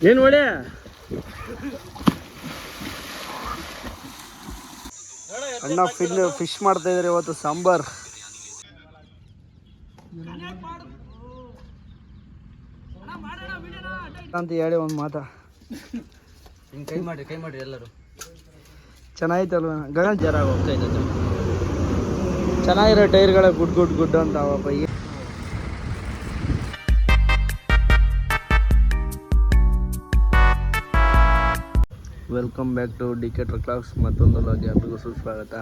ಏನು ಒಳ್ಳೆ? ಅಣ್ಣ ಫಿನ್ ಫಿಶ್ ಮಾಡ್ತಾ ಇದ್ದಾರೆ ಇವತ್ತು ಸಾಂಬಾರ್. ಅಂತ ಹೇಳಿ ಒಂದು ಮಾತಾ. ಕೈ ಮಾಡಿ ಕೈ ಮಾಡಿ ಎಲ್ಲರೂ. ಚೆನ್ನಾಗಿತ್ತಲ್ವ? ಗಗನ್ ಜರ ಹೋಗ್ತಾ ಇದ್ದ. ಚೆನ್ನಾಗಿರೋ ಟೈರ್ಗಳ ಗುಡ್ ಗುಡ್ ಗುಡ್ ಅಂತ ಅವಪ್ಪ welcome back to D K clocks ಮತ್ತೊಂದು ಲಾಗ್ ಎಲ್ರಿಗೂ ಸುಸ್ವಾಗತ.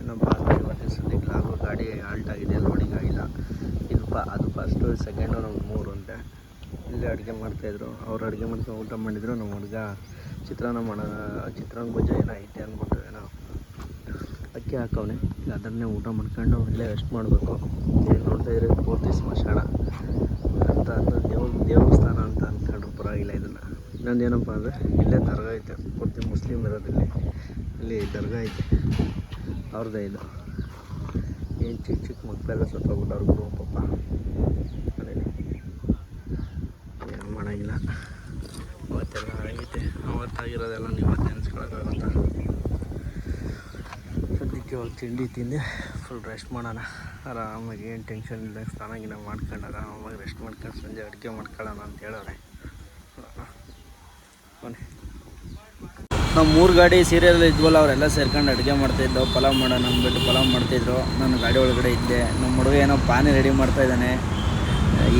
ಏನಪ್ಪ ಅಂದರೆ ಇವತ್ತು ಸದ್ಯಕ್ಕೆ ಲಾಗು ಗಾಡಿ ಆಲ್ಟ್ ಆಗಿದೆ ಲೋಡಿಂಗ್ ಆಗಿಲ್ಲ. ಇದು ಪ ಅದು ಫಸ್ಟು ಸೆಕೆಂಡು ನಮ್ಗೆ ಮೂರು ಅಂತೆ. ಇಲ್ಲಿ ಅಡುಗೆ ಮಾಡ್ತಾಯಿದ್ರು ಅವ್ರು ಅಡುಗೆ ಮಾಡ್ಕೊಂಡು ಊಟ ಮಾಡಿದರು. ನಮ್ಮ ಹುಡುಗ ಚಿತ್ರಾನ್ನ ಮಾಡೋಣ ಚಿತ್ರಾನ್ನ ಗೊಜ್ಜು ಏನೋ ಐತೆ ಅಂದ್ಬಿಟ್ಟು ಏನೋ ಅಕ್ಕಿ ಹಾಕವನೆ. ಅದನ್ನೇ ಊಟ ಮಾಡ್ಕೊಂಡು ಇಲ್ಲೇ ರೆಸ್ಟ್ ಮಾಡಬೇಕು. ಏನು ನೋಡ್ತಾ ಇದ್ರೆ ಪೂರ್ತಿ ಸ್ಮಶಾನ. ಅಂತ ಅಂತ ದೇವ ದೇವಸ್ಥಾನ ಅಂತ ಅಂದ್ಕೊಂಡ್ರು ಪರವಾಗಿಲ್ಲ ಇದನ್ನು. ಇನ್ನೊಂದು ಏನಪ್ಪ ಅಂದರೆ ಇಲ್ಲೇ ದರ್ಗಾ ಐತೆ. ಪೂರ್ತಿ ಮುಸ್ಲಿಮ್ ಇರೋದಿಲ್ಲಿ ಇಲ್ಲಿ ದರ್ಗಾ ಐತೆ. ಅವ್ರದ್ದೇ ಇದು. ಏನು ಚಿಕ್ಕ ಚಿಕ್ಕ ಮಕ್ಕಳೆಲ್ಲ ಸತ್ತೋಗ್ಬಿಟ್ಟು ಅವ್ರ ಗುರು ಪಾಪ. ಅದೇ. ಏನು ಮಾಡೋಂಗಿಲ್ಲ. ಅವತ್ತೆಲ್ಲ ಆಗೈತೆ. ಅವತ್ತಾಗಿರೋದೆಲ್ಲ ನೀವು ಮತ್ತೆ ಸದ್ಯಕ್ಕೆ ಇವಾಗ ತಿಂಡಿ ತಿಂದು. ಫುಲ್ ರೆಸ್ಟ್ ಮಾಡೋಣ. ಆರಾಮಾಗಿ, ಏನು ಟೆನ್ಷನ್ ಇಲ್ಲ. ಸ್ನಾನ ಗಿನ ಮಾಡ್ಕೊಂಡು ಆರಾಮಾಗಿ ರೆಸ್ಟ್ ಮಾಡ್ಕೊಂಡು ಸಂಜೆ ಅಡುಗೆ ಮಾಡ್ಕೊಳ್ಳೋಣ ಅಂತ ಹೇಳೋರೆ ಬನ್ನಿ ನಾವು ಮೂರು ಗಾಡಿ ಸೀರಿಯಲ್ ಇದ್ವಲ್ಲ, ಅವರೆಲ್ಲ ಸೇರ್ಕೊಂಡು ಅಡುಗೆ ಮಾಡ್ತಾಯಿದ್ದು ಪಲಾವ್ ಮಾಡೋಣ ಅಂದ್ಬಿಟ್ಟು ಪಲಾವ್ ಮಾಡ್ತಿದ್ರು ನಾನು ಗಾಡಿ ಒಳಗಡೆ ಇದ್ದೆ. ನಮ್ಮ ಹುಡುಗ ಏನೋ ಪಾನಿ ರೆಡಿ ಮಾಡ್ತಾ ಇದ್ದಾನೆ.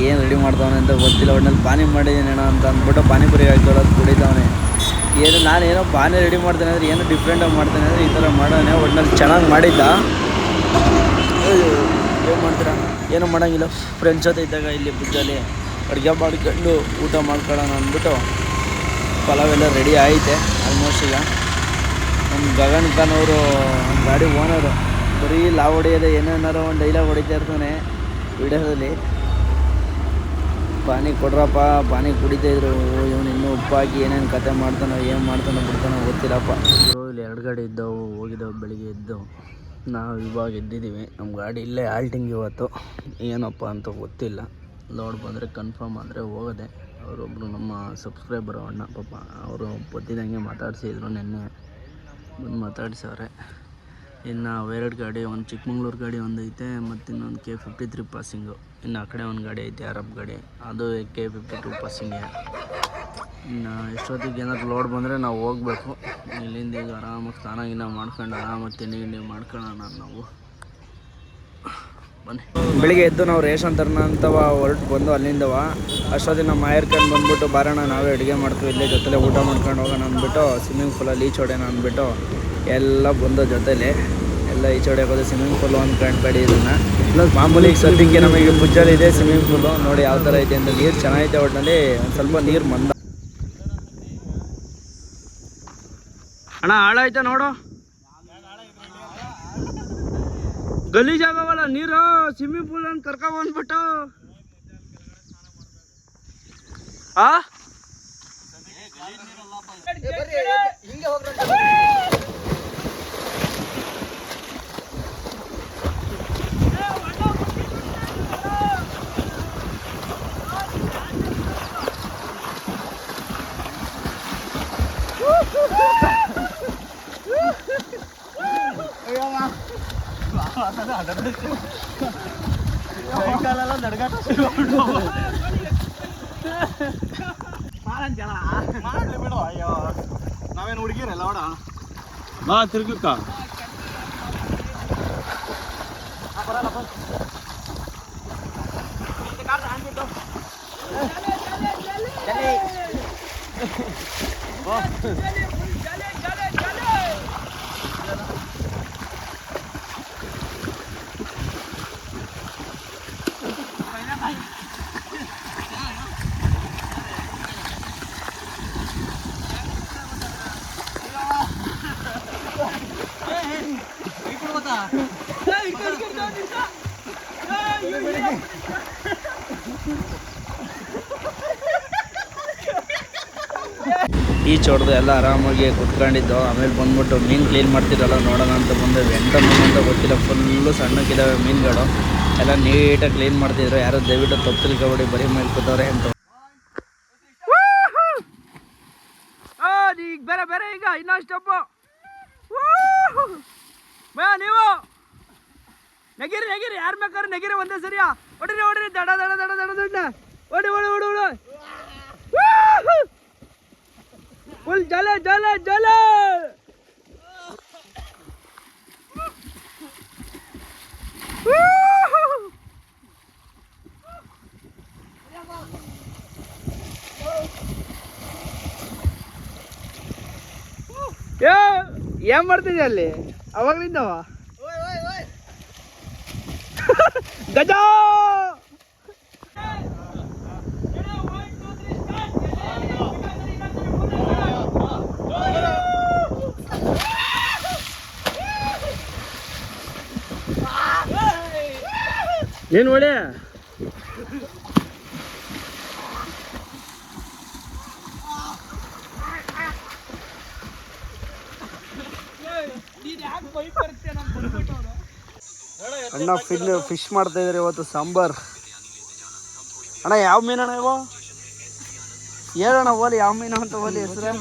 ಏನು ರೆಡಿ ಮಾಡ್ತಾವನೆ ಅಂತ ಗೊತ್ತಿಲ್ಲ ಒಟ್ಟಿನಲ್ಲಿ ಪಾನಿ ಮಾಡಿದ್ದೀನಿ ಅಣ್ಣ ಅಂತ ಅಂದ್ಬಿಟ್ಟು ಪಾನಿಪುರಿ ಅದು ಕುಡಿತಾವನೆ ಏನು, ನಾನು ಏನೋ ಪಾನಿ ರೆಡಿ ಮಾಡ್ತೇನೆ ಅಂದರೆ, ಏನೋ ಡಿಫ್ರೆಂಟಾಗಿ ಮಾಡ್ತೇನೆ ಅಂದರೆ ಈ ಥರ ಮಾಡೋಣ ಒಟ್ಟಿನಲ್ಲಿ ಚೆನ್ನಾಗಿ ಮಾಡಿದ್ದ. ಏನು ಮಾಡ್ತೀರಾ? ಏನೂ ಮಾಡೋಂಗಿಲ್ಲ. ಫ್ರೆಂಡ್ಸ್ ಜೊತೆ ಇದ್ದಾಗ ಇಲ್ಲಿ ಬುಜ್ಜಲ್ಲಿ ಅಡುಗೆ ಮಾಡ್ಕೊಂಡು ಊಟ ಮಾಡ್ಕೊಳ್ಳೋಣ ಅಂದ್ಬಿಟ್ಟು ಪಲಾವ್ ಎಲ್ಲ ರೆಡಿ ಆಯಿತೆ ಆಲ್ಮೋಸ್ಟ್ ಈಗ. ನಮ್ಮ ಗಗನ್ ಖಾನ್ ಅವರು ನಮ್ಮ ಗಾಡಿ ಓನರು ಬರೀ ಲಾವ್ ಹೊಡೆಯೋದೆ ಏನೇನಾರು ಒಂದು ಡೈಲಾಗ್ ಹೊಡಿತಾ ಇರ್ತಾನೆ ವಿಡಿಯೋದಲ್ಲಿ ಪಾನಿ ಕೊಡ್ರಪ್ಪ, ಪಾನಿ ಕುಡಿತಾ ಇದ್ರು. ಇವನು ಇನ್ನೂ ಉಪ್ಪಾಕಿ ಏನೇನು ಕತೆ ಮಾಡ್ತಾನೋ, ಏನು ಮಾಡ್ತಾನೋ ಬಿಡ್ತಾನೋ ಗೊತ್ತಿಲ್ಲಪ್ಪ. ಇಲ್ಲಿ ಎರಡು ಗಾಡಿ ಇದ್ದವು, ಹೋಗಿದ್ದವು, ಬೆಳಿಗ್ಗೆ ಇದ್ದವು ನಾವು ಇವಾಗ ಇದ್ದಿದ್ದೀವಿ ನಮ್ಮ ಗಾಡಿ ಇಲ್ಲೇ ಆಲ್ಟಿಂಗ್ ಇವತ್ತು. ಏನಪ್ಪ ಅಂತ ಗೊತ್ತಿಲ್ಲ. ಲೋಡ್ ಬಂದರೆ ಕನ್ಫರ್ಮ್ ಆದರೆ ಹೋಗೋದೆ. ಅವರೊಬ್ಬರು ನಮ್ಮ ಸಬ್ಸ್ಕ್ರೈಬರ್ ಅಣ್ಣ, ಪಾಪ ಅವರು ಬರ್ತಿದ್ದಂಗೆ ಮಾತಾಡಿಸಿದ್ರು ನಿನ್ನೆ. ಬಂದು ಮಾತಾಡ್ಸವ್ರೆ. ಇನ್ನು ಅವೆರಡು ಗಾಡಿ, ಒಂದು ಚಿಕ್ಕಮಂಗ್ಳೂರು ಗಾಡಿ ಒಂದು ಐತೆ ಮತ್ತು ಇನ್ನೊಂದು ಕೆ ಫಿಫ್ಟಿ ತ್ರೀ ಪಾಸಿಂಗು ಇನ್ನು ಆ ಕಡೆ ಒಂದು ಗಾಡಿ ಐತೆ, ಅರಬ್ ಗಾಡಿ. ಅದು ಕೆ ಫಿಫ್ಟಿ ಟು ಪಾಸಿಂಗೆ ಇನ್ನು ಎಷ್ಟೊತ್ತಿಗೆ ಏನಾದ್ರು ಲೋಡ್ ಬಂದರೆ ನಾವು ಹೋಗ್ಬೇಕು. ಇಲ್ಲಿಂದ ಈಗ ಆರಾಮಾಗಿ ಸ್ನಾನ ಗಿನ ಮಾಡ್ಕೊಂಡು ಆರಾಮಾಗಿ ತಿಂಡಿ ಗಿಂಡಿ ಮಾಡ್ಕೊಳ್ಳೋಣ ನಾವು. ಬೆಳಿಗ್ಗೆ ಎದ್ದು ನಾವು ರೇಷನ್ ತರೋಣ ಹೊರಟು ಬಂದು ಅಲ್ಲಿಂದವ. ಅಷ್ಟೊತ್ತಿಗೆ ನಮ್ಮ ಮಾಯರ್ಕಂಡು ಬಂದ್ಬಿಟ್ಟು ಬಾರೋಣ ನಾವೇ ಅಡುಗೆ ಮಾಡ್ತೀವಿ, ಇಲ್ಲೇ ಜೊತೆಲೆ ಊಟ ಮಾಡ್ಕೊಂಡು ಹೋಗೋಣ ಅಂದ್ಬಿಟ್ಟು, ಸ್ವಿಮ್ಮಿಂಗ್ ಪೂಲಲ್ಲಿ ಈಚ್ ಹೊಡೆಯೋಣ ಅಂದ್ಬಿಟ್ಟು, ಎಲ್ಲ ಬಂದು ಜೊತೆಲಿ, ಎಲ್ಲ ಈಚ್ ಹೊಡೆಯೋದು ಸ್ವಿಮ್ಮಿಂಗ್ ಪೂಲು ಅಂದ್ಕೊಂಡ್ಬೇಡಿ ಇದನ್ನು. ಮಾಮೂಲಿ ಈಗ ಸದ್ಯಕ್ಕೆ ನಮಗೆ ಬುಜ್ಜಲ್ಲಿ ಇದೆ ಸ್ವಿಮ್ಮಿಂಗ್ ಪೂಲು. ನೋಡಿ ಯಾವ ಥರ ಐತೆ ಅಂತ ನೀರು ಚೆನ್ನಾಗಿದೆ ಒಟ್ಟಿನಲ್ಲಿ ಒಂದು ಸ್ವಲ್ಪ ನೀರು ಮಂದ. ಅಣ್ಣ, ಹಾಳಾಯ್ತಾ ನೋಡು. ಗಲೀಜಾಗವಲ್ಲ ನೀರು ಸ್ವಿಮ್ಮಿಂಗ್ ಪೂಲ್ ಅಂತ ಕರ್ಕೊ ಬಂದ್ಬಿಟ್ಟು. ಆ? ನಾವೇನು ಹುಡುಗಿರಲ್ಲ ನೋಡ ಬಾ ತಿರ್ಗಕ್ಕ ಈಚ್ ಹೊಡೆದು ಎಲ್ಲ ಆರಾಮಾಗಿ ಕುತ್ಕೊಂಡಿದ್ದು. ಆಮೇಲೆ ಬಂದ್ಬಿಟ್ಟು ಮೀನು ಕ್ಲೀನ್ ಮಾಡ್ತಿರಲ್ಲ ನೋಡೋಣ ಅಂತ ಬಂದೆ. ಎಂತ ಮೀನು ಅಂತ ಗೊತ್ತಿಲ್ಲ. ಫುಲ್ಲು ಸಣ್ಣಕ್ಕಿದ್ದಾವೆ ಮೀನುಗಳು. ಎಲ್ಲ ನೀಟಾಗಿ ಕ್ಲೀನ್ ಮಾಡ್ತಿದ್ರು. ಯಾರು ದಯವಿಟ್ಟು ತಪ್ಪು ತಿಳ್ಕೊಬೇಡಿ ಬರೀ ಮೇಲೆ ಕೂತವ್ರೆ ಅಂತ. ಬೇರೆ ಬೇರೆ ಈಗ, ಇನ್ನೊಂದು ನೀವು. ನೆಗಿರಿ ನೆಗಿರಿ. ಯಾರು ಬೇಕಾದ್ರೆ ನೆಗಿರಿ ಒಂದೇ ಸರಿಯಾ? ಹೊಡಿರಿ ಹೊಡಿರಿ. ದಡ ದಡ ದಡ ದಡ ದಡ ಓಡಿ ಓಡಿ ಓಡಿ ಓಡಿ. ಫುಲ್ ಜಲ ಜಲ ಜಲ ಏ ಏನ್ ಮಾಡ್ತಿದ್ದೆ ಅಲ್ಲಿ ಅವಾಗ್ಲಿಂದವ ಗಜ ಏನ್ ಒಳ್ಳೆ? ಅಣ್ಣ ಫಿಲ್ ಫಿಶ್ ಮಾಡ್ತಾ ಇದಾರೆ ಇವತ್ತು, ಸಾಂಬಾರ್. ಅಣ್ಣ, ಯಾವ ಮೀನಣ್ಣ ಇವು? ಹೇಳಣ್ಣ ಓಲಿ ಯಾವ ಮೀನು ಅಂತ ಓಲಿ ಹೆಸರು?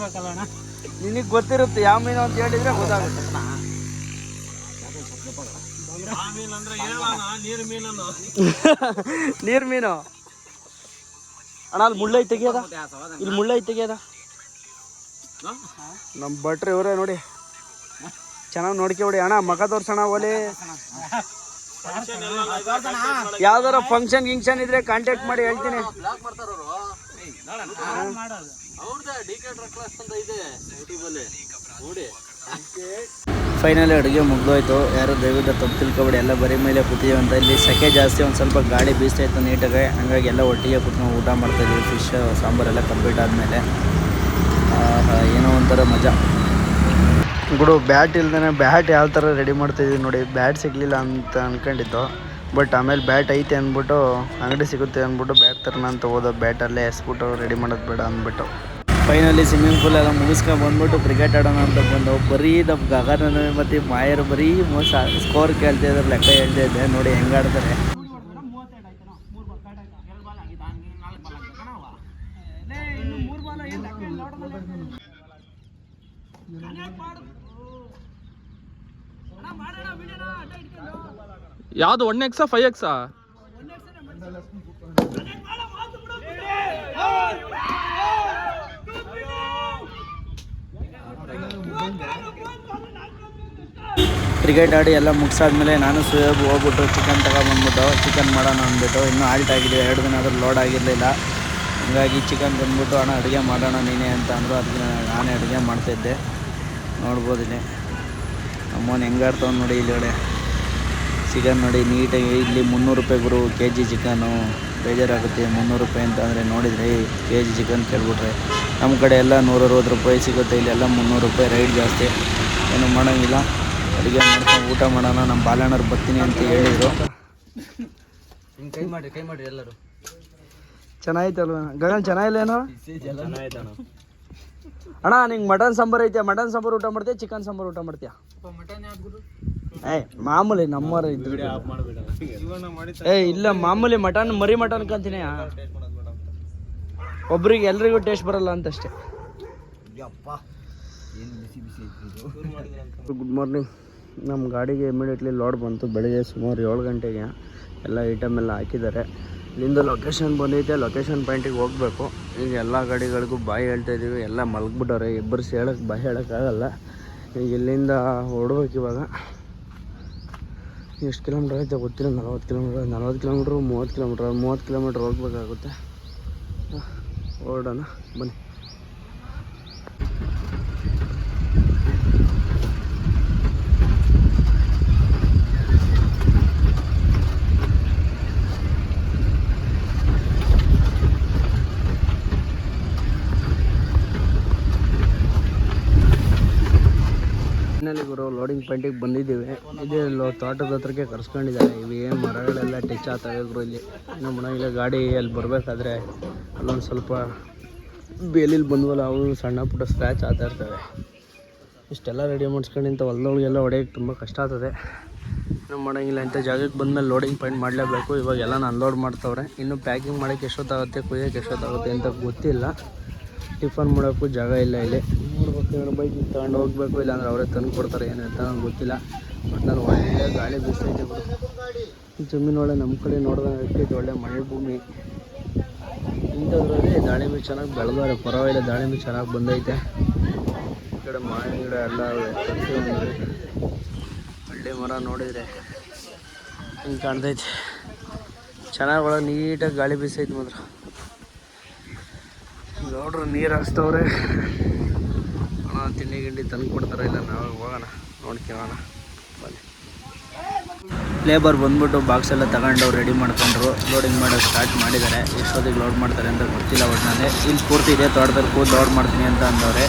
ನಿನಗೆ ಗೊತ್ತಿರುತ್ತೆ, ಯಾವ ಮೀನು ಅಂತ ಹೇಳಿದ್ರೆ ಗೊತ್ತಾಗುತ್ತೆ. ನೀರ್ ಮೀನು. ಅಣ್ಣ, ಅಲ್ಲಿ ಮುಳ್ಳೈ ತೆಗಿಯದ? ಇಲ್ಲಿ ಮುಳ್ಳೈ ತೆಗಿಯದ? ನಮ್ಮ ಭಟ್ರು ಇವರೇ ನೋಡಿ. ಚೆನ್ನಾಗಿ ನೋಡ್ಕೆ ಹೊಡಿ ಅಣ್ಣ, ಮಗ ತೋರ್ಸೋಣ ಓಲಿ. ಯಾವ್ದಾರ ಫಂಕ್ಷನ್ ಗಿಂಕ್ಷನ್ ಇದ್ರೆ ಕಾಂಟ್ಯಾಕ್ಟ್ ಮಾಡಿ ಹೇಳ್ತೀನಿ. ಫೈನಲಿ ಅಡುಗೆ ಮುಗ್ದೋಯ್ತು. ಯಾರು ದಯವಿಟ್ಟು ತಪ್ಪು ತಿಳ್ಕೊಬೇಡಿ. ಎಲ್ಲ ಬರೀ ಮೇಲೆ ಕೂತೀವಿ ಅಂತ. ಇಲ್ಲಿ ಸೆಕೆ ಜಾಸ್ತಿ, ಒಂದು ಸ್ವಲ್ಪ ಗಾಳಿ ಬೀಸ್ತಾ ಇತ್ತು ನೀಟಾಗಿ. ಹಂಗಾಗಿ ಎಲ್ಲ ಒಟ್ಟಿಗೆ ಕೂತ್ಕೊಂಡು ಊಟ ಮಾಡ್ತಾಯಿದ್ವಿ ಫಿಶ್ ಸಾಂಬಾರೆಲ್ಲ ಕಂಪ್ಲೀಟ್ ಆದಮೇಲೆ. ಏನೋ ಒಂಥರ ಮಜಾ. ಗುಡು ಬ್ಯಾಟ್ ಇಲ್ದೇ ಬ್ಯಾಟ್ ಯಾವ ಥರ ರೆಡಿ ಮಾಡ್ತಾಯಿದ್ವಿ ನೋಡಿ. ಬ್ಯಾಟ್ ಸಿಗಲಿಲ್ಲ ಅಂತ ಅಂದ್ಕೊಂಡಿದ್ದು ಬಟ್ ಆಮೇಲೆ ಬ್ಯಾಟ್ ಐತೆ ಅಂದ್ಬಿಟ್ಟು, ಅಂಗಡಿ ಸಿಗುತ್ತೆ ಅಂದ್ಬಿಟ್ಟು ಬ್ಯಾಟ್ ತರೋಣ ಅಂತ ಹೋದ. ಬ್ಯಾಟಲ್ಲೇ ಎಸ್ಬಿಟ್ಟು ರೆಡಿ ಮಾಡೋದು ಬೇಡ ಅಂದ್ಬಿಟ್ಟು. ಫೈನಲಿ ಸ್ವಿಮ್ಮಿಂಗ್ ಪೂಲ್ ಎಲ್ಲ ಮುಗಿಸ್ಕೊಂಡು ಬಂದ್ಬಿಟ್ಟು ಕ್ರಿಕೆಟ್ ಆಡೋಣ ಅಂತ ಬಂದವು ಬರೀ ನಮ್ಮ ಗಗನ ಮತ್ತು ಮಾಯರು ಬರೀ ಮೋಸ ಸ್ಕೋರ್ ಕೇಳ್ತಾ ಇದ್ರು ಲೆಕ್ಕ ಹೇಳ್ತಾ ಇದ್ದೆ ನೋಡಿ ಹೆಂಗೆ ಆಡ್ತಾರೆ ಯಾವ್ದು ಒನ್ ಎಕ್ಸಾ ಫೈವ್ ಎಕ್ಸಾ ಕ್ರಿಕೆಟ್ ಆಡಿ ಎಲ್ಲ ಮುಗಿಸಾದ್ಮೇಲೆ ನಾನು ಸುಯೋಗ ಹೋಗ್ಬಿಟ್ಟು ಚಿಕನ್ ತಗೊಬಂದ್ಬಿಟ್ಟು ಚಿಕನ್ ಮಾಡೋಣ ಅಂದ್ಬಿಟ್ಟು ಇನ್ನೂ ಆಲ್ಟ್ ಆಗಿದೆ ಎರಡು ದಿನ ಆದರೂ ಲೋಡ್ ಆಗಿರಲಿಲ್ಲ. ಹಂಗಾಗಿ ಚಿಕನ್ ಬಂದ್ಬಿಟ್ಟು ಅಣ್ಣ ಅಡುಗೆ ಮಾಡೋಣ ನೀನೇ ಅಂತ ಅಂದರು. ಅದಕ್ಕೆ ನಾನೇ ಅಡುಗೆ ಮಾಡ್ತಾಯಿದ್ದೆ ನೋಡ್ಬೋದು ಇಲ್ಲಿ. ಅಮ್ಮನ ಹೆಂಗಾಡ್ತಾವ್ ನೋಡಿ ಇಲ್ಲಿಗಡೆ ಚಿಕನ್ ನೋಡಿ ನೀಟಾಗಿ ಇಲ್ಲಿ ಮುನ್ನೂರು ರೂಪಾಯಿ ಗುರು ಕೆ ಜಿ ಚಿಕನು ಬೇಜಾರಾಗುತ್ತೆ ಮುನ್ನೂರು ರೂಪಾಯಿ ಅಂತ ಅಂದರೆ ನೋಡಿದರೆ ಕೆ ಜಿ ಚಿಕನ್ ಕೇಳ್ಬಿಟ್ರೆ. ನಮ್ಮ ಕಡೆ ಎಲ್ಲ ನೂರರವತ್ತು ರೂಪಾಯಿ ಸಿಗುತ್ತೆ ಇಲ್ಲೆಲ್ಲ ಮುನ್ನೂರು ರೂಪಾಯಿ ರೈಟ್ ಜಾಸ್ತಿ. ಏನು ಮಾಡೋಂಗಿಲ್ಲ. ಅಡುಗೆ ಮಾಡ್ಕೊಂಡು ಊಟ ಮಾಡೋಣ ನಮ್ಮ ಬಾಲಣ್ಣರು ಬರ್ತೀನಿ ಅಂತ ಹೇಳಿದರು. ಕೈ ಮಾಡಿ ಕೈ ಮಾಡಿ ಎಲ್ಲರೂ. ಚೆನ್ನಾಗಿತ್ತಲ್ವ? ಗಗನ್ ಚೆನ್ನಾಗಿಲ್ಲೇನೋ? ಅಣ್ಣ ನಿಂಗೆ ಮಟನ್ ಸಾಂಬಾರು ಐತೆ ಮಟನ್ ಸಾಂಬಾರು ಊಟ ಮಾಡ್ತೀಯ ಚಿಕನ್ ಸಾಂಬಾರು ಊಟ ಮಾಡ್ತೀಯಾ? ಏ ಮಾಮೂಲಿ ನಮ್ಮವ್ರ ಇದ್ರು ಏ ಇಲ್ಲ ಮಾಮೂಲಿ ಮಟನ್ ಮರಿ ಮಟನ್ ಕಂತೀನಿ ಒಬ್ರಿಗೆ ಎಲ್ರಿಗೂ ಟೇಸ್ಟ್ ಬರಲ್ಲ ಅಂತಷ್ಟೇ. ಗುಡ್ ಮಾರ್ನಿಂಗ್ ನಮ್ಮ ಗಾಡಿಗೆ ಇಮಿಡಿಯೇಟ್ಲಿ ಲೋಡ್ ಬಂತು. ಬೆಳಿಗ್ಗೆ ಸುಮಾರು ಏಳು ಗಂಟೆಗೆ ಎಲ್ಲ ಐಟಮ್ ಎಲ್ಲ ಹಾಕಿದ್ದಾರೆ. ಇಲ್ಲಿಂದ ಲೊಕೇಶನ್ ಬಂದೈತೆ ಲೊಕೇಶನ್ ಪಾಯಿಂಟಿಗೆ ಹೋಗಬೇಕು. ಈಗ ಎಲ್ಲ ಗಾಡಿಗಳಿಗೂ ಬಾಯಿ ಹೇಳ್ತಾ ಇದ್ದೀವಿ ಎಲ್ಲ ಮಲಗ್ಬಿಟ್ಟವ್ರೆ ಇಬ್ಬರು ಸೇಳಕ್ಕೆ ಬಾಯಿ ಹೇಳೋಕ್ಕಾಗಲ್ಲ. ಈಗ ಇಲ್ಲಿಂದ ಹೊಡ್ಬೇಕು ಇವಾಗ. ಎಷ್ಟು ಕಿಲೋಮೀಟ್ರ್ ಐತೆ ಗೊತ್ತಿಲ್ಲ, ನಲ್ವತ್ತು ಕಿಲೋಮೀಟ್ರ್ ನಲ್ವತ್ತು ಕಿಲೋಮೀಟ್ರ್ ಮೂವತ್ತು ಕಿಲೋಮೀಟ್ರ್ ಮೂವತ್ತು ಕಿಲೋಮೀಟ್ರ್ ಹೋಗ್ಬೇಕಾಗುತ್ತೆ. ಹೊರಡೋಣ ಬನ್ನಿ. ಫೈನಲಿ ಗುರು ಲೋಡಿಂಗ್ ಪಾಯಿಂಟಿಗೆ ಬಂದಿದ್ದೀವಿ. ಇದೇ ತೋಟದ ಹತ್ರಕ್ಕೆ ಕರ್ಸ್ಕೊಂಡಿದ್ದಾರೆ. ಇವು ಏನು ಮರಗಳೆಲ್ಲ ಟಚ್ ಆಗ್ತವೆ ಗುರು ಇಲ್ಲಿ. ನಮ್ಮ ಮನೆಯಲ್ಲಿ ಗಾಡಿ ಅಲ್ಲಿ ಬರಬೇಕಾದ್ರೆ ಅಲ್ಲೊಂದು ಸ್ವಲ್ಪ ಬೇಲಿಲಿ ಬಂದ್ವಲ್ಲ, ಅವು ಸಣ್ಣ ಪುಟ್ಟ ಸ್ಕ್ರ್ಯಾಚ್ ಆಗ್ತಾ ಇರ್ತವೆ. ಇಷ್ಟೆಲ್ಲ ರೆಡಿ ಮಾಡಿಸ್ಕೊಂಡು ಇಂಥ ಹೊಲ್ದೊಳಗೆಲ್ಲ ಹೊಡೆಯೋಕ್ಕೆ ತುಂಬ ಕಷ್ಟ ಆಗ್ತದೆ. ಏನು ಮಾಡಂಗಿಲ್ಲ ಇಂಥ ಜಾಗಕ್ಕೆ ಬಂದಮೇಲೆ ಲೋಡಿಂಗ್ ಪಾಯಿಂಟ್ ಮಾಡಲೇಬೇಕು. ಇವಾಗೆಲ್ಲ ಅನ್ಲೋಡ್ ಮಾಡ್ತವ್ರೆ. ಇನ್ನು ಪ್ಯಾಕಿಂಗ್ ಮಾಡೋಕ್ಕೆ ಎಷ್ಟೊತ್ತಾಗುತ್ತೆ, ಕುಯ್ಯೋಕ್ಕೆ ಎಷ್ಟೊತ್ತಾಗುತ್ತೆ ಅಂತ ಗೊತ್ತಿಲ್ಲ. ಟಿಫನ್ ಮಾಡೋಕ್ಕೂ ಜಾಗ ಇಲ್ಲ ಇಲ್ಲಿ. ನೋಡ್ಬೇಕು ಬೈಕ್ ತಗೊಂಡು ಹೋಗ್ಬೇಕು, ಇಲ್ಲಾಂದ್ರೆ ಅವರೇ ತಂದು ಕೊಡ್ತಾರೆ, ಏನು ಅಂತ ನಂಗೆ ಗೊತ್ತಿಲ್ಲ. ಬಟ್ ನಾನು ಒಳ್ಳೆ ಗಾಳಿ ಬೀಸೈತೆ ಬಿಡು. ಜಮೀನು ಒಳ್ಳೆ ನಮ್ಮ ಕಡೆ ನೋಡಿದ್ರೆ ಒಳ್ಳೆ ಮಳೆ ಭೂಮಿ. ಇಂಥದ್ರಲ್ಲಿ ದಾಳಿಂಬೆ ಚೆನ್ನಾಗಿ ಬೆಳೆದವ್ರೆ, ಪರವಾಗಿಲ್ಲ ದಾಳಿಂಬೆ ಚೆನ್ನಾಗಿ ಬಂದೈತೆ. ಈ ಕಡೆ ಮಾವಿನ ಗಿಡ ಎಲ್ಲ ಒಳ್ಳೆ ಮರ ನೋಡಿದರೆ ಹಿಂಗೆ ಕಾಣ್ತೈತೆ. ಚೆನ್ನಾಗಿ ಒಳಗೆ ನೀಟಾಗಿ ಗಾಳಿ ಬೀಸೈತೆ ಮಾತ್ರ. ನೋಡ್ರಿ, ನೀರು ಹಾಸ್ತವ್ರೆ ಅಣ್ಣ, ತಿಂಡಿ ಗಿಂಡಿ ತಂದು ಕೊಡ್ತಾರೆ ಇಲ್ಲ? ನಾವು ಹೋಗೋಣ ನೋಡ್ಕೊಳ್ಳೋಣ ಬನ್ನಿ. ಲೇಬರ್ ಬಂದ್ಬಿಟ್ಟು ಬಾಕ್ಸ್ ಎಲ್ಲ ತಗೊಂಡು ರೆಡಿ ಮಾಡ್ಕೊಂಡ್ರು. ಲೋಡಿಂಗ್ ಮಾಡೋದು ಸ್ಟಾರ್ಟ್ ಮಾಡಿದ್ದಾರೆ ಎಷ್ಟೊತ್ತಿಗೆ ಲೋಡ್ ಮಾಡ್ತಾರೆ ಅಂತ ಗೊತ್ತಿಲ್ಲ ಒಟ್ಟಿನಲ್ಲಿ ಇಲ್ಲಿ ಪೂರ್ತಿ ಇದೆ ತೋಟದಲ್ಲಿ ಕೂತು ಲೋಡ್ ಮಾಡ್ತೀನಿ ಅಂತ ಅಂದವ್ರೆ.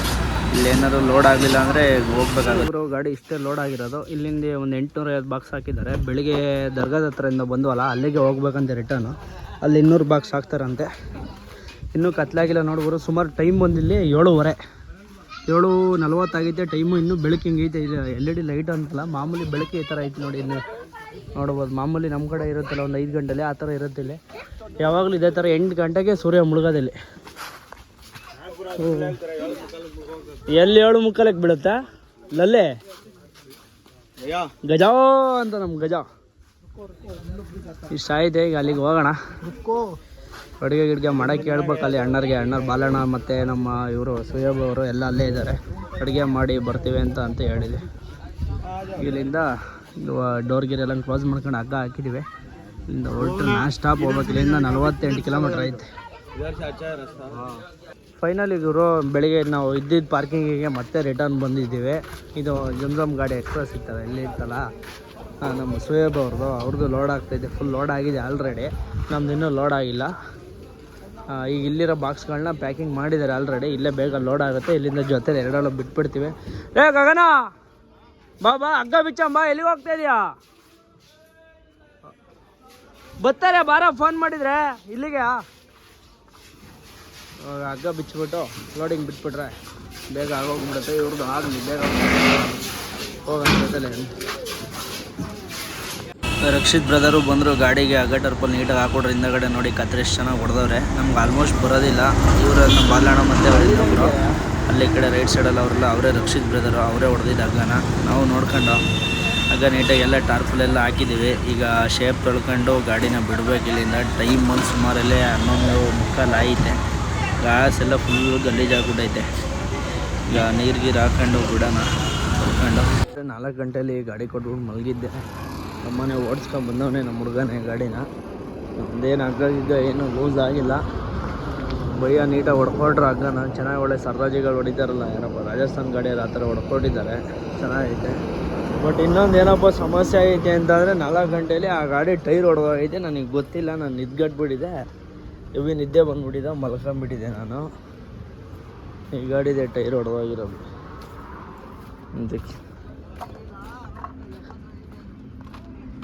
ಇಲ್ಲಿ ಏನಾದ್ರು ಲೋಡ್ ಆಗಲಿಲ್ಲ ಅಂದರೆ ಹೋಗ್ಬೇಕಾಗುತ್ತೆ. ಗಾಡಿ ಇಷ್ಟೇ ಲೋಡ್ ಆಗಿರೋದು. ಇಲ್ಲಿಂದ ಒಂದು ಎಂಟುನೂರ ಐವತ್ತು ಬಾಕ್ಸ್ ಹಾಕಿದ್ದಾರೆ. ಬೆಳಿಗ್ಗೆ ದರ್ಗಾದ ಹತ್ರದಿಂದ ಬಂದ್ವಲ್ಲ, ಅಲ್ಲಿಗೆ ಹೋಗ್ಬೇಕಂತೆ ರಿಟರ್ನು ಅಲ್ಲಿ ಇನ್ನೂರು ಬಾಕ್ಸ್ ಹಾಕ್ತಾರಂತೆ. ಇನ್ನೂ ಕತ್ಲಾಗಿಲ್ಲ ನೋಡ್ಬೋದು ಸುಮಾರು ಟೈಮ್ ಬಂದಿಲ್ಲಿ ಏಳುವರೆ. ಏಳು ನಲ್ವತ್ತಾಗೈತೆ ಟೈಮು ಇನ್ನೂ ಬೆಳಕು ಹಿಂಗೈತೆ ಇದು ಎಲ್ ಇ ಡಿ ಲೈಟ್ ಅಂತಲ್ಲ ಮಾಮೂಲಿ ಬೆಳಕು ಈ ಥರ ಐತೆ ನೋಡಿ ಇನ್ನು ನೋಡ್ಬೋದು ಮಾಮೂಲಿ ನಮ್ಮ ಕಡೆ ಇರುತ್ತಲ್ಲ ಒಂದು ಐದು ಗಂಟೆಲಿ ಆ ಥರ ಇರುತ್ತೆ ಇಲ್ಲಿ. ಯಾವಾಗಲೂ ಇದೇ ಥರ ಎಂಟು ಗಂಟೆಗೆ ಸೂರ್ಯ ಮುಳುಗೋದಿಲ್ಲಿ ಎಲ್ಲಿ ಏಳು ಮುಕ್ಕಾಲಕ್ಕೆ ಬೀಳುತ್ತಾ? ಲಲ್ಲೇ? ಗಜಾ ಅಂತ ನಮ್ಮ ಗಜ. ಇಷ್ಟ ಆಯ್ತು ಈಗ ಅಲ್ಲಿಗೆ ಹೋಗೋಣ. ಅಡುಗೆ ಗಿಡ್ಗೆ ಮಾಡೋಕ್ಕೆ ಹೇಳ್ಬೇಕು ಅಲ್ಲಿ ಅಣ್ಣರಿಗೆ. ಅಣ್ಣರು ಬಾಲಣ್ಣ ಮತ್ತು ನಮ್ಮ ಇವರು ಸುಯಬ್ ಅವರು ಎಲ್ಲ ಅಲ್ಲೇ ಇದ್ದಾರೆ. ಅಡುಗೆ ಮಾಡಿ ಬರ್ತೀವಿ ಅಂತ ಅಂತ ಹೇಳಿದೆ. ಇಲ್ಲಿಂದ ಡೋರ್ ಗಿರ್ ಎಲ್ಲ ಕ್ಲೋಸ್ ಮಾಡ್ಕೊಂಡು ಹಗ್ಗ ಹಾಕಿದ್ದೀವಿ. ಇಲ್ಲಿಂದ ಹೊರಟು ನಾ ಸ್ಟಾಪ್ ಹೋಗ್ಬೇಕು. ಇಲ್ಲಿಂದ ನಲ್ವತ್ತೆಂಟು ಕಿಲೋಮೀಟ್ರ್ ಐತೆ. ಫೈನಲ್ ಇವರು ಬೆಳಿಗ್ಗೆ ನಾವು ಇದ್ದಿದ್ದ ಪಾರ್ಕಿಂಗಿಗೆ ಮತ್ತೆ ರಿಟರ್ನ್ ಬಂದಿದ್ದೀವಿ. ಇದು ಜಮ್ಜಮ್ ಗಾಡಿ ಎಕ್ಸ್ಪ್ರೆಸ್ ಇರ್ತದೆ ಇಲ್ಲಿ ಇರ್ತಲ್ಲ ನಮ್ಮ ಸುಯೇಬ್ ಅವ್ರದ್ದು. ಅವ್ರದ್ದು ಲೋಡ್ ಆಗ್ತಾಯಿದೆ ಫುಲ್ ಲೋಡ್ ಆಗಿದೆ ಆಲ್ರೆಡಿ ನಮ್ದು ಇನ್ನೂ ಲೋಡ್ ಆಗಿಲ್ಲ. ಈಗ ಇಲ್ಲಿರೋ ಬಾಕ್ಸ್ಗಳನ್ನ ಪ್ಯಾಕಿಂಗ್ ಮಾಡಿದ್ದಾರೆ ಆಲ್ರೆಡಿ ಇಲ್ಲೇ ಬೇಗ ಲೋಡ್ ಆಗುತ್ತೆ. ಇಲ್ಲಿಂದ ಜೊತೆ ಎರಡಲ್ಲ ಬಿಟ್ಬಿಡ್ತೀವಿ. ಏ, ಗಗನ! ಬಾ ಬಾ, ಹಗ್ಗ ಬಿಚ್ಚಮ್ಮ ಎಲ್ಲಿಗೆ ಹೋಗ್ತಾ ಇದೀಯಾ? ಬರ್ತಾರೆ, ಬಾರ ಫೋನ್ ಮಾಡಿದ್ರೆ. ಇಲ್ಲಿಗೆ. ಹಗ್ಗ ಬಿಚ್ಚಿಬಿಟ್ಟು ಲೋಡಿಂಗ್ ಬಿಟ್ಬಿಟ್ರೆ ಬೇಗ ಆಗೋಗ್ಬಿಡುತ್ತೆ. ಇವ್ರದ್ದು ಆಗಲಿ ಬೇಗ ಹೋಗೋಣ ಜೊತೆಲೆ. ರಕ್ಷಿತ್ ಬ್ರದರು ಬಂದರು ಗಾಡಿಗೆ ಹಗ್ಗ ಟರ್ಪಲ್ ನೀಟಾಗಿ ಹಾಕೊಡ್ರಿ, ಹಿಂದಗಡೆ ನೋಡಿ ಕತ್ರೆ ಎಷ್ಟು ಚೆನ್ನಾಗಿ ಹೊಡೆದವ್ರೆ. ನಮ್ಗೆ ಆಲ್ಮೋಸ್ಟ್ ಬರೋದಿಲ್ಲ. ಇವರನ್ನ ಬಾಲಣ್ಣ ಮತ್ತೆ ಅಲ್ಲಿ ಕಡೆ ರೈಟ್ ಸೈಡಲ್ಲಿ ಅವರೆಲ್ಲ, ಅವರೇ ರಕ್ಷಿತ್ ಬ್ರದರು, ಅವರೇ ಹೊಡೆದಿದ್ದು ಹಗ್ಗನ ನಾವು ನೋಡ್ಕೊಂಡು ಹಗ್ಗ ನೀಟಾಗಿ ಎಲ್ಲ ಟಾರ್ಪಲೆಲ್ಲ ಹಾಕಿದ್ದೀವಿ ಈಗ ಶೇಪ್ ತೊಳ್ಕೊಂಡು ಗಾಡಿನ ಬಿಡಬೇಕು ಇಲ್ಲಿಂದ. ಟೈಮ್ ಒಂದು ಸುಮಾರಲ್ಲೇ ಹನ್ನೊಂದು ಮುಕ್ಕಾಲು ಆಯಿತೆ. ಗ್ಯಾಸ್ ಎಲ್ಲ ಫುಲ್ ಗಲೀಜಾಗ್ಬಿಟ್ಟೈತೆ ಈಗ ನೀರು ಗೀರು ಹಾಕೊಂಡು ಬಿಡೋಣ. ನಾಲ್ಕು ಗಂಟೆಯಲ್ಲಿ ಗಾಡಿ ಕೊಟ್ಬಿಟ್ಟು ಮಲಗಿದ್ದೆ. ನಮ್ಮನೆ ಓಡಿಸ್ಕೊಂಡು ಬಂದವನೇ ನಮ್ಮ ಹುಡುಗನೇ ಗಾಡಿನ. ನಮ್ದೇನು ಹಗ್ಗ ಏನು ಲೂಸ್ ಆಗಿಲ್ಲ. ಭಯ ನೀಟಾಗಿ ಹೊಡ್ಕೊಟ್ರು ಹಗ್ಗನ. ಚೆನ್ನಾಗಿ ಒಳ್ಳೆ ಸರ್ದಾಜಿಗಳು ಹೊಡಿತಾರಲ್ಲ ಏನಪ್ಪ ರಾಜಸ್ಥಾನ್ ಗಾಡಿಯಲ್ಲಿ ಆ ಥರ ಹೊಡ್ಕೊಟ್ಟಿದ್ದಾರೆ ಚೆನ್ನಾಗೈತೆ. ಬಟ್ ಇನ್ನೊಂದು ಏನಪ್ಪ ಸಮಸ್ಯೆ ಐತೆ ಅಂತಂದರೆ ನಾಲ್ಕು ಗಂಟೆಯಲ್ಲಿ ಆ ಗಾಡಿ ಟೈರ್ ಹೊಡೆದೋಗೈತೆ. ನನಗೆ ಗೊತ್ತಿಲ್ಲ, ನಾನು ನಿದ್ಗಟ್ಬಿಟ್ಟಿದೆ. ಇವಿ ನಿದ್ದೆ ಬಂದುಬಿಟ್ಟಿದೆ ಮಲ್ಕೊಂಬಿಟ್ಟಿದೆ ನಾನು. ಈ ಗಾಡಿದೆ ಟೈರ್ ಹೊಡೆದೋಗಿರೋದು. ಅದಕ್ಕೆ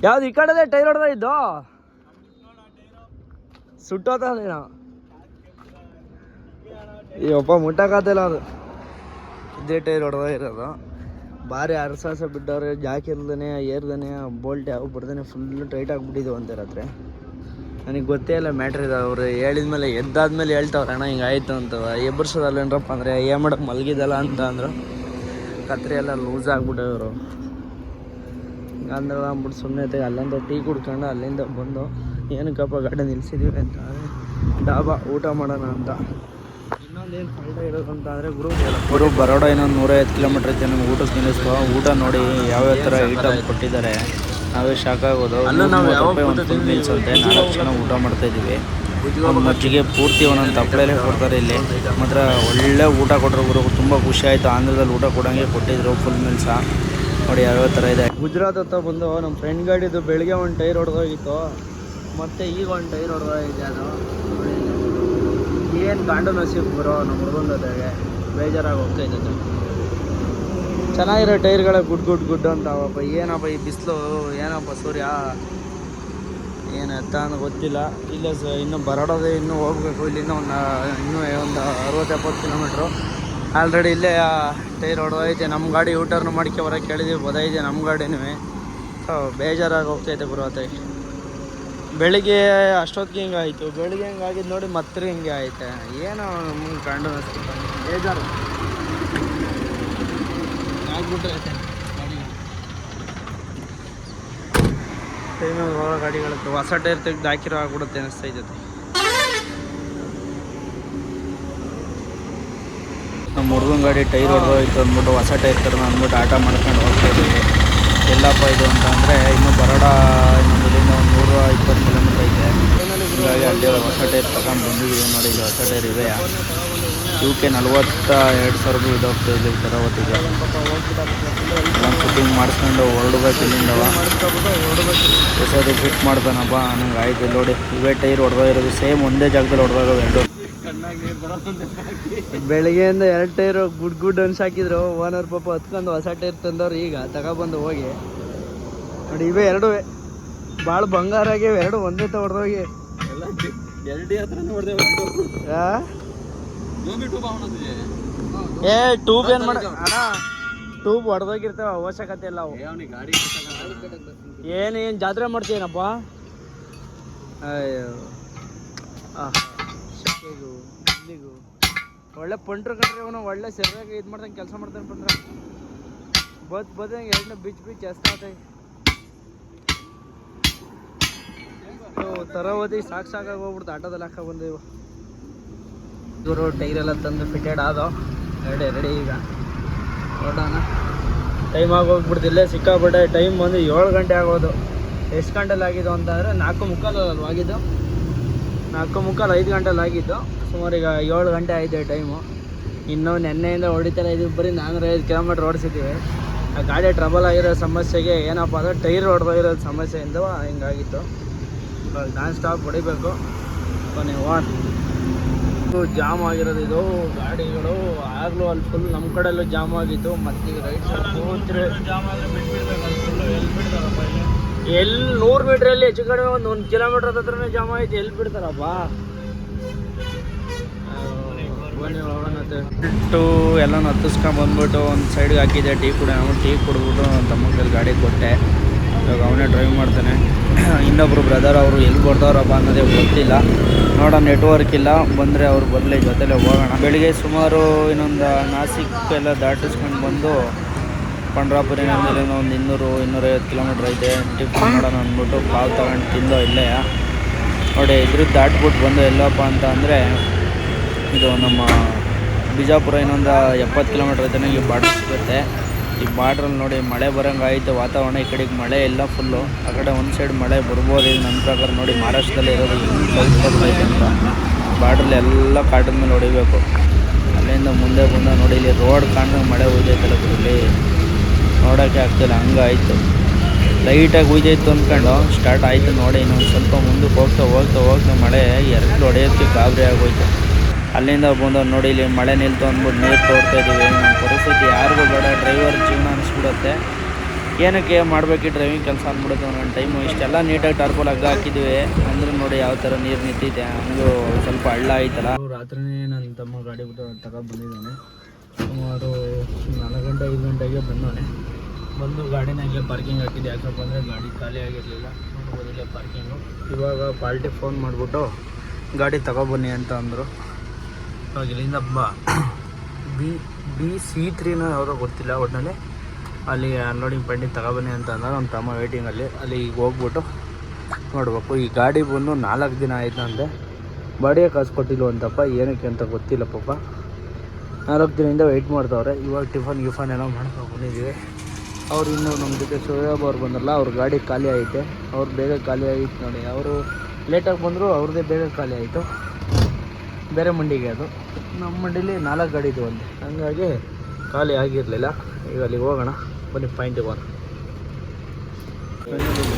ಯಾವ್ದು ಈ ಕಡೆದೇ ಟೈರ್ ಹೊಡೆದ ಇದ್ದು? ಸುಟ್ಟೋತಾನೇನ ಈ ಒಬ್ಬ ಮುಟ್ಟಕ್ಕಾತಿಲ್ಲ ಅದು. ಇದೇ ಟೈರ್ ಹೊಡೆದ ಇರೋದು. ಭಾರಿ ಅರಸಾಸ ಬಿಟ್ಟವ್ರೆ ಜಾಕಿ ಏರ್ದೇ ಬೋಲ್ಟ್ ಯಾವ ಬರ್ದೇ ಫುಲ್ಲು ಟೈಟ್ ಆಗಿಬಿಟ್ಟಿದ್ವು ಅಂತೆ ನನಗೆ ಗೊತ್ತೇ ಇಲ್ಲ ಮ್ಯಾಟ್ರ್ ಇದೆ, ಅವ್ರು ಹೇಳಿದ್ಮೇಲೆ ಎದ್ದಾದ್ಮೇಲೆ ಹೇಳ್ತಾವ್ರೆ, ಅಣ್ಣ ಹಿಂಗಾಯ್ತು ಅಂತ. ಎಬ್ಬರ್ಸೋದಲ್ಲೇನ್ರಪ್ಪ ಅಂದರೆ, ಏ ಮಾಡಕ್ಕೆ ಮಲಗಿದಲ್ಲ ಅಂತ ಅಂದರು. ಕತ್ರಿ ಎಲ್ಲ ಲೂಸ್ ಆಗ್ಬಿಟ್ಟವ್ರು. ಅಂದ್ರೆ ಅಂದ್ಬಿಟ್ಟು ಸುಮ್ಮನೆ ಅಲ್ಲಿಂದ ಟೀ ಕುಡ್ಕೊಂಡು ಅಲ್ಲಿಂದ ಬಂದು ಏನಕ್ಕಪ್ಪ ಗಾಡಿ ನಿಲ್ಸಿದ್ದೀವಿ ಅಂತ ಡಾಬಾ ಊಟ ಮಾಡೋಣ ಅಂತ. ಇನ್ನೊಂದೇನು ಫಾಲ್ಟ ಇರೋದು ಅಂತ ಅಂದರೆ ಗುರು ಗುರು ಬರೋಡ ಇನ್ನೊಂದು ನೂರೈವತ್ತು ಕಿಲೋಮೀಟ್ರ್ ಐತೆ ನಮ್ಗೆ ಊಟಕ್ಕೆ ತಿನ್ನಿಸ್ಕೊ ಊಟ ನೋಡಿ ಯಾವ್ಯಾವ ಥರ ಐಟಮ್ ಕೊಟ್ಟಿದ್ದಾರೆ. ನಾವೇ ಶಾಕ್ ಆಗೋದು. ಒಂದು ಫುಲ್ ಮೀಲ್ಸ್ ಅಂತೆ ನಾಲ್ಕು ಜನ ಊಟ ಮಾಡ್ತಾ ಇದ್ದೀವಿ. ಒಂದು ಮಜ್ಜಿಗೆ ಪೂರ್ತಿ ಒಂದೊಂದು ತಪ್ಪಲೆಲೆ ಕೊಡ್ತಾರೆ ಇಲ್ಲಿ. ಮಾತ್ರ ಒಳ್ಳೆ ಊಟ ಕೊಟ್ಟರು ಗುರು. ತುಂಬ ಖುಷಿ ಆಯಿತು. ಆಂಧ್ರದಲ್ಲಿ ಊಟ ಕೊಡೋಂಗೆ ಕೊಟ್ಟಿದ್ರು ಫುಲ್ ಮೀಲ್ಸ ನೋಡಿ ಯಾವ್ಯಾವ ಥರ ಇದೆ. ಗುಜರಾತ್ ಹತ್ರ ಬಂದು ನಮ್ಮ ಫ್ರೆಂಡ್ ಗಾಡಿದು ಬೆಳಿಗ್ಗೆ ಒಂದು ಟೈರ್ ಹೊಡೆದೋಗಿತ್ತು. ಮತ್ತೆ ಈಗ ಒಂದು ಟೈರ್ ಹೊಡೆದೋಗಿದೆ ಅದು. ಏನು ಗಾಂಡು ನಸೀಬ್ ಬರೋ ನಮ್ಮ ಹುಡುಗಂದಾಗೆ ಬೇಜಾರಾಗಿ ಹೋಗ್ತಾ ಇದ್ದೆ ಚೆನ್ನಾಗಿರೋ ಟೈರ್ಗಳೇ ಗುಡ್ ಗುಡ್ ಗುಡ್ ಅಂತ. ಅವಪ್ಪ ಏನಪ್ಪ ಈ ಬಿಸಿಲು, ಏನಪ್ಪ ಸೂರ್ಯ? ಏನು ಎತ್ತ ಅಂತ ಗೊತ್ತಿಲ್ಲ. ಇಲ್ಲ ಸ ಇನ್ನು ಬರಡೋದೇ ಇನ್ನೂ ಹೋಗ್ಬೇಕು. ಇಲ್ಲಿಂದ ಒಂದು, ಇನ್ನೂ ಒಂದು ಅರವತ್ತು ಎಪ್ಪತ್ತು ಕಿಲೋಮೀಟ್ರು ಆಲ್ರೆಡಿ ಇಲ್ಲೇ ಟೈರ್ ಹೊಡೆದೈತೆ ನಮ್ಮ ಗಾಡಿ ಯೂಟರ್ನ್ ಮಾಡ್ಕೆ ಬರೋಕೆ ಕೇಳಿದ್ದೀವಿ ಬದೈದೆ ನಮ್ಮ ಗಾಡಿನೂ. ಸೊ, ಬೇಜಾರಾಗಿ ಹೋಗ್ತೈತೆ ಬರುವತ್ತೆ ಬೆಳಿಗ್ಗೆ ಅಷ್ಟೊತ್ತಿಗೆ ಹಿಂಗೆ ಆಯಿತು. ಬೆಳಿಗ್ಗೆ ಹಿಂಗೆ ಆಗಿದ್ದು ನೋಡಿ ಮತ್ತೆ ಹಿಂಗೆ ಐತೆ ಏನೋ ನಮ್ಗೆ ಕಂಡು ಬೇಜಾರು. ಬೇಜಾರು ಟೈಮ್ ಹೋಗೋ ಗಾಡಿಗಳದ್ದು ಹೊಸ ಟೈರ್ ತೆಗೆದು ಹಾಕಿರೋ ಆಗ್ಬಿಡುತ್ತೆ ಅನಿಸ್ತಾ ನಮ್ಮ ಹುಡುಗನ ಗಾಡಿ ಟೈರ್ ಹೊಡೆದೋಯ್ತು ಅಂದ್ಬಿಟ್ಟು ಹೊಸ ಟೈರ್ ತರೋಣ ಅಂದ್ಬಿಟ್ಟು ಆಟ ಮಾಡ್ಕೊಂಡು ಹೋಗ್ತಾ ಇದ್ದೀವಿ ಎಲ್ಲಪ್ಪ ಇದು ಅಂತ ಅಂದರೆ ಇನ್ನು ಬರೋಡ ಇನ್ನೊಂದು ಇಲ್ಲಿಂದ ಒಂದು ನೂರ ಇಪ್ಪತ್ತು ಕಿಲೋಮೀಟ್ರ್ ಐತೆ ಹೀಗಾಗಿ ಅಲ್ಲಿ ಹೊಸ ಟೈರ್ ತಗೊಂಡು ಬಂದಿದ್ದೀವಿ ನೋಡಿ, ಇಲ್ಲಿ ಹೊಸ ಟೈರ್ ಇವೆ ಕೆ ನಲ್ವತ್ತ ಎರಡು ಸಾವಿರ ರೂಪಾಯಿ ಇದಾಗ್ತದೆ ಇಲ್ಲಿ ತರೋವತ್ತಿಗೆ ನಾನು ಫಿಟ್ಟಿಂಗ್ ಮಾಡಿಸ್ಕೊಂಡು ಹೊರಡ್ಬೇಕು ಇಲ್ಲಿಂದವ ಹೊಸದು ಫಿಟ್ ಮಾಡ್ತಾನಪ್ಪ ನಂಗೆ ಆಯ್ತು ನೋಡಿ. ಇವೇ ಟೈರ್ ಹೊಡೆದಾಗಿರೋದು ಸೇಮ್ ಒಂದೇ ಜಾಗದಲ್ಲಿ ಹೊಡೆದಾಗ ಎರಡು. ಬೆಳಿಗ್ಗೆಯಿಂದ ಎರಡು ಟೈರ್ ಗುಡ್ ಗುಡ್ ಅನ್ಸ್ ಹಾಕಿದ್ರು ಓನರ್ ಪಾಪ ಹತ್ಕೊಂಡು ಹೊಸ ಟೈರ್ ತಂದವ್ರು ಈಗ ತಗೊಬಂದು ಹೋಗಿ. ನೋಡಿ ಇವೇ ಎರಡು ಭಾಳ ಬಂಗಾರ ಆಗ್ಯಾವ. ಎರಡು ಒಂದೇ ತ ಹೊಡೆದೋಗಿ ಏ ಟ್ಯೂಬ್ ಏನು ಮಾಡ ಅಣ್ಣ ಟ್ಯೂಬ್ ಹೊಡೆದೋಗಿರ್ತಾವ ಅವಶ್ಯಕತೆ ಇಲ್ಲ ಅವು. ಏನೇನು ಏನು ಏನು ಜಾತ್ರೆ ಮಾಡ್ತೀನಪ್ಪ ಅಯ್ಯೋ. ಆಹಾ, ಶೆಕೆಗೂ ಇಲ್ಲಿಗೂ. ಒಳ್ಳೆ ಪಂಟ್ರು ಕಂಡ್ರೆ ಅವನು, ಒಳ್ಳೆ ಸರಿಯಾಗಿ ಇದು ಮಾಡ್ದಂಗೆ ಕೆಲಸ ಮಾಡ್ತಾನೆ ಪಂಟ್ರ. ಬದ್ ಬದಂಗೆ ಎರಡನ್ನ ಬಿಚ್ ಬಿಚ್ ಎಸ್ತಾತೆ ತರವದಿ ಸಾಕು ಸಾಕಾಗಿ ಹೋಗ್ಬಿಡ್ತು, ಆಟೋದಲ್ಲಿ ಹಾಕ ಬಂದಿವು. ಇವರು ಟೈರೆಲ್ಲ ತಂದು ಫಿಟೆಡ್ ಆದೋ, ರೆಡಿ ರೆಡಿ ಈಗ. ನೋಡೋಣ. ಟೈಮ್ ಆಗೋಗ್ಬಿಡ್ತು ಇಲ್ಲೇ ಸಿಕ್ಕಾಬಿಟ್ಟೆ ಟೈಮ್ ಬಂದು ಏಳು ಗಂಟೆ ಆಗೋದು. ಎಷ್ಟು ಗಂಟೆಲಿ ಆಗಿದ್ದು ಅಂತಂದರೆ ನಾಲ್ಕು ಮುಕ್ಕಾಲು ಆಗಿದ್ದು? ನಾಲ್ಕು ಮುಕ್ಕಾಲು ಐದು ಗಂಟೆಲಿ ಆಗಿದ್ದು, ಸುಮಾರು ಈಗ ಏಳು ಗಂಟೆ ಆಯಿತು ಟೈಮು ಇನ್ನು ನೆನ್ನೆಯಿಂದ ಹೊಡಿತಾರೆ ಇದು ಬರೀ ನಾನೂರ ಐದು ಕಿಲೋಮೀಟ್ರ್ ಓಡಿಸಿದ್ದೀವಿ. ಆ ಗಾಡಿ ಟ್ರಬಲ್ ಆಗಿರೋ ಸಮಸ್ಯೆಗೆ ಏನಪ್ಪ ಅಂದರೆ ಟೈರ್ ಹೊಡೆದೋಗಿರೋ ಸಮಸ್ಯೆಯಿಂದ ಹಿಂಗಾಗಿತ್ತು. ನಾನ್ ಸ್ಟಾಪ್ ಹೊಡಿಬೇಕು. ಕೊನೆ ವಾನ್ ಜಾಮ್ ಆಗಿರೋದು, ಇದು ಗಾಡಿಗಳು ಆಗಲೂ ಅಲ್ಲಿ ಫುಲ್ ನಮ್ಮ ಕಡೆಯಲ್ಲೂ ಜಾಮ್ ಆಗಿತ್ತು. ಮತ್ತೆ ರೈಟ್ ಸೈಡ್ ಕೂತ್ರೆ ಎಲ್ಲಿ ನೂರು ಮೀಟ್ರಲ್ಲಿ ಹೆಚ್ಚು ಕಡಿಮೆ ಒಂದು ಒಂದು ಕಿಲೋಮೀಟರ್ ಹತ್ರನೇ ಜಾಮ್ ಆಯ್ತು ಎಲ್ಲಿ ಬಿಡ್ತಾರಪ್ಪ? ಬಿಟ್ಟು ಎಲ್ಲ ಹತ್ತಿಸ್ಕೊಂಡ್ ಬಂದ್ಬಿಟ್ಟು ಒಂದು ಸೈಡ್ಗೆ ಹಾಕಿದ್ದೆ, ಟೀ ಕುಡಿ ಅವನು ಟೀ ಕುಡಿದ್ಬಿಟ್ಟು ನನ್ನ ತಮ್ಮ ಕೈಲಿ ಗಾಡಿ ಕೊಟ್ಟೆ. ಇವಾಗ ಅವನೇ ಡ್ರೈವ್ ಮಾಡ್ತಾನೆ. ಇನ್ನೊಬ್ರು ಬ್ರದರ್ ಅವರು ಎಲ್ಲಿ ಬರ್ತಾವ್ರಪ್ಪ ಅನ್ನೋದೇ ಗೊತ್ತಿಲ್ಲ. ನೋಡೋ ನೆಟ್ವರ್ಕ್ ಇಲ್ಲ. ಬಂದರೆ ಅವ್ರು ಬರಲಿ, ಜೊತೆಲೆ ಹೋಗೋಣ. ಬೆಳಿಗ್ಗೆ ಸುಮಾರು ಇನ್ನೊಂದು ನಾಸಿಕ್ ಎಲ್ಲ ದಾಟಿಸ್ಕೊಂಡು ಬಂದು ಪಂಡ್ರಾಪುರ ಮೇಲೆ ಒಂದು ಇನ್ನೂರು, ಇನ್ನೂರೈವತ್ತು ಕಿಲೋಮೀಟ್ರ್ ಐತೆ ಟಿಫನ್ ಮಾಡೋಣ ಅಂದ್ಬಿಟ್ಟು ಪಾವ್ ತಗೊಂಡು ತಿಂದೋ ಇಲ್ಲೇ ನೋಡಿ, ಇದ್ರ ದಾಟ್ಬಿಟ್ಟು ಬಂದು ಎಲ್ಲಪ್ಪ ಅಂತ ಅಂದರೆ, ಇದು ನಮ್ಮ ಬಿಜಾಪುರ ಇನ್ನೊಂದು ಎಪ್ಪತ್ತು ಕಿಲೋಮೀಟ್ರ್ ಐತೆ ಈ ಬಾರ್ಡ್ರ್ ಸಿಗುತ್ತೆ. ಈ ಬಾರ್ಡ್ರಲ್ಲಿ ನೋಡಿ ಮಳೆ ಬರೋಂಗೆ ಆಯಿತು, ವಾತಾವರಣ ಈ ಕಡೆಗೆ ಮಳೆ ಇಲ್ಲ ಫುಲ್ಲು. ಆ ಕಡೆ ಒಂದು ಸೈಡ್ ಮಳೆ ಬರ್ಬೋದು ಈಗ ನನ್ನ ಪ್ರಕಾರ ನೋಡಿ ಮಹಾರಾಷ್ಟ್ರದಲ್ಲಿ ಇರೋದು ಐತೆ ಅಂತ. ಬಾರ್ಡ್ರಲ್ಲಿ ಎಲ್ಲ ಕಾಟದ ಮೇಲೆ ಹೊಡಿಬೇಕು. ಅಲ್ಲಿಂದ ಮುಂದೆ ಬಂದ ನೋಡಿ, ಇಲ್ಲಿ ರೋಡ್ ಕಾಣ್ದಂಗೆ ಮಳೆ ಹೋಯ್ತೈತಲ್ಲ ಇಲ್ಲಿ ನೋಡೋಕ್ಕೆ ಆಗ್ತಿಲ್ಲ ಹಂಗಾಯಿತು ಲೈಟಾಗಿ ಉಯ್ದಾಯಿತು ಅಂದ್ಕೊಂಡು ಸ್ಟಾರ್ಟ್ ಆಯಿತು ನೋಡಿ, ಇನ್ನೊಂದು ಸ್ವಲ್ಪ ಮುಂದಕ್ಕೆ ಹೋಗ್ತಾ ಹೋಗ್ತಾ ಹೋಗ್ತಾ ಮಳೆ ಎರಡು ಹೊಡೆಯೋದಕ್ಕೆ ಗಾಬರಿ ಆಗೋಯ್ತು. ಅಲ್ಲಿಂದ ಬಂದು ನೋಡಿ, ಇಲ್ಲಿ ಮಳೆ ನಿಲ್ತು ಅಂದ್ಬಿಟ್ಟು ನೀರು ತೋರ್ತಾ ಇದ್ದೀವಿ ನಮ್ಮ ಪರಿಸ್ಥಿತಿ ಯಾರಿಗೂ ಬೇಡ ಡ್ರೈವರ್ ಜೀವನ ಅನಿಸ್ಬಿಡುತ್ತೆ. ಏನಕ್ಕೆ ಮಾಡಬೇಕು ಡ್ರೈವಿಂಗ್ ಕೆಲಸ ಅಂದ್ಬಿಡುತ್ತೆ ಒಂದೊಂದು ಟೈಮು ಇಷ್ಟೆಲ್ಲ ನೀಟಾಗಿ ಟಾರ್ಪಲ್ ಹಗ್ಗ ಹಾಕಿದ್ದೀವಿ ಅಂದ್ರೆ ನೋಡಿ ಯಾವ ಥರ ನೀರು ನಿಂತಿದೆ, ಹಂಗೂ ಸ್ವಲ್ಪ ಹಳ್ಳ ಆಯ್ತಲ್ಲ. ರಾತ್ರಿ ನನ್ನ ತಮ್ಮ ಗಾಡಿ ಬಿಟ್ಟು ತಗೊಂಡು ಬಂದಿದ್ದಾನೆ. ಸುಮಾರು ನಾಲ್ಕು ಗಂಟೆ, ಐದು ಗಂಟೆಗೆ ಬಂದವನೆ. ಬಂದು ಗಾಡಿನ ಹಂಗೆ ಪಾರ್ಕಿಂಗ್ ಹಾಕಿದ್ದೆ. ಯಾಕಪ್ಪ ಅಂದರೆ ಗಾಡಿ ಖಾಲಿ ಆಗಿರಲಿಲ್ಲ. ಇಲ್ಲೇ ಪಾರ್ಕಿಂಗು ಇವಾಗ ಪಾಲ್ಟಿ ಫೋನ್ ಮಾಡಿಬಿಟ್ಟು ಗಾಡಿ ತಗೊಬನ್ನಿ ಅಂತ ಅಂದರು. ಇವಾಗ ಇಲ್ಲಿಂದ ಬ. ಬಿ ಸಿ ತ್ರೀನ ಯಾವುದೋ ಗೊತ್ತಿಲ್ಲ ಒಟ್ಟಿನಲ್ಲಿ ಅಲ್ಲಿ ಅನ್ಲೋಡಿಂಗ್ ಪಾಯಿಂಟಿಗೆ ತಗೊಬನ್ನಿ ಅಂತ ಅಂದ್ರೆ. ನಮ್ಮ ತಮ್ಮ ವೇಟಿಂಗಲ್ಲಿ ಅಲ್ಲಿ ಈಗ ಹೋಗ್ಬಿಟ್ಟು ನೋಡ್ಬೇಕು. ಈ ಗಾಡಿ ಬಂದು ನಾಲ್ಕು ದಿನ ಆಯಿತು ಅಂದೆ. ಬಾಡಿಗೆ ಕಾಸು ಕೊಟ್ಟಿಲ್ವಂತಪ್ಪ. ಏನಕ್ಕೆ ಅಂತ ಗೊತ್ತಿಲ್ಲ ಪಾಪ. ನಾಲ್ಕು ದಿನದಿಂದ ವೆಯ್ಟ್ ಮಾಡ್ತಾವ್ರೆ ಇವಾಗ ಟಿಫನ್, ಗಿಫನ್ ಎಲ್ಲ ಮಾಡ್ಕೊಂಡು ಬಂದಿದ್ದೀವಿ. ಅವ್ರು ಇನ್ನೂ ನಮ್ಮ ಜೊತೆ ಶೋಯಾಬ್ ಅವ್ರು ಬಂದ್ರಲ್ಲ, ಅವ್ರ ಗಾಡಿ ಖಾಲಿ ಐತೆ ಅವ್ರು ಬೇಗ ಖಾಲಿ ಆಗಿತ್ತು ನೋಡಿ. ಅವರು ಲೇಟಾಗಿ ಬಂದರು ಅವ್ರದ್ದೇ ಬೇಗ ಖಾಲಿ ಆಯಿತು. ಬೇರೆ ಮಂಡಿಗೆ ಅದು. ನಮ್ಮ ಮಂಡಿಲಿ ನಾಲ್ಕು ಗಾಡಿ ಇದ್ದು ಒಂದು ಹಂಗಾಗಿ ಖಾಲಿ ಆಗಿರಲಿಲ್ಲ. ಈಗ ಅಲ್ಲಿಗೆ ಹೋಗೋಣ. ಬನ್ನಿ, ಪಾಯಿಂಟಿಗೆ ಹೋಗೋಣ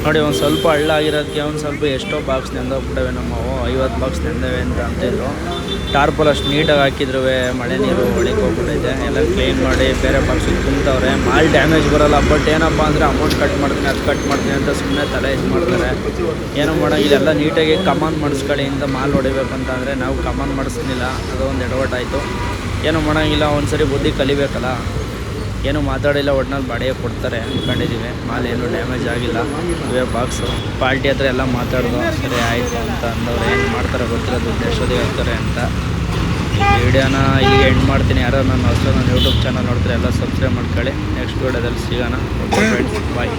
ನೋಡಿ, ಒಂದು ಸ್ವಲ್ಪ ಹಳ್ಳ ಆಗಿರೋದಕ್ಕೆ ಒಂದು ಸ್ವಲ್ಪ ಎಷ್ಟೋ ಬಾಕ್ಸ್ ನೆಂದೋಗ್ಬಿಟ್ಟವೆ ನಮ್ಮವು. ಐವತ್ತು ಬಾಕ್ಸ್ ನೆಂದವೆ ಅಂತ ಅಂತಿದ್ರು. ಟಾರ್ಪಲ್ ಅಷ್ಟು ನೀಟಾಗಿ ಹಾಕಿದ್ರು ಮಳೆ ನೀರು ಒಳಗೆ ಹೋಗ್ಬಿಟ್ಟೈತೆ. ಎಲ್ಲ ಕ್ಲೀನ್ ಮಾಡಿ ಬೇರೆ ಬಾಕ್ಸಿಗೆ ತುಂಬ್ತವ್ರೆ. ಮಾಲ್ ಡ್ಯಾಮೇಜ್ ಬರೋಲ್ಲ ಬಟ್ ಏನಪ್ಪ ಅಂದರೆ ಅಮೌಂಟ್ ಕಟ್ ಮಾಡ್ತೀನಿ, ಅದು ಕಟ್ ಮಾಡ್ತೀನಿ ಅಂತ ಸುಮ್ಮನೆ ತಲೆ ಇದು ಮಾಡ್ತಾರೆ. ಏನೋ ಮಾಡೋಂಗಿಲ್ಲ ಇದೆಲ್ಲ ನೀಟಾಗಿ ಕಮಾನ್ ಮಾಡಿಸ್ಕೊಳ್ಳಿ ಅಂತ ಮಾಲ್ ಹೊಡಿಬೇಕು ಅಂತ ಅಂದರೆ ನಾವು ಕಮಾನ್ ಮಾಡಿಸ್ಲಿಲ್ಲ. ಅದು ಒಂದು ಎಡವಟ್ಟಾಯಿತು. ಏನೋ ಮಾಡೋಂಗಿಲ್ಲ ಒಂದ್ಸರಿ ಬುದ್ಧಿ ಕಲಿಬೇಕಲ್ಲ. ಏನು ಮಾತಾಡಿಲ್ಲ, ಒಟ್ನಲ್ಲಿ ಬಾಡಿಗೆ ಕೊಡ್ತಾರೆ ಅಂದ್ಕೊಂಡಿದ್ದೀವಿ ಮಾಲ್ ಏನು ಡ್ಯಾಮೇಜ್ ಆಗಿಲ್ಲ. ಇವೇ ಬಾಕ್ಸು ಪಾರ್ಟಿ ಹತ್ರ ಎಲ್ಲ ಮಾತಾಡ್ದು, ಸರಿ ಆಯಿತು ಅಂತ ಅಂದವ್ರು ಏನು ಮಾಡ್ತಾರೆ ಗೊತ್ತಿಲ್ಲ, ದುಡ್ಡು ಎಷ್ಟೊತ್ತಿಗೆ ಹೋಗ್ತಾರೆ ಅಂತ. ವಿಡಿಯೋನ ಈಗ ಎಂಡ್ ಮಾಡ್ತೀನಿ. ಯಾರೋ ನನ್ನ ಹೊಸ ನನ್ನ ಯೂಟ್ಯೂಬ್ ಚಾನಲ್ ನೋಡ್ತಾರೆ ಎಲ್ಲ ಸಬ್ಸ್ಕ್ರೈಬ್ ಮಾಡ್ಕೊಳ್ಳಿ. ನೆಕ್ಸ್ಟ್ ವೀಡಿಯೋದಲ್ಲಿ ಸಿಗೋಣ. Friends bye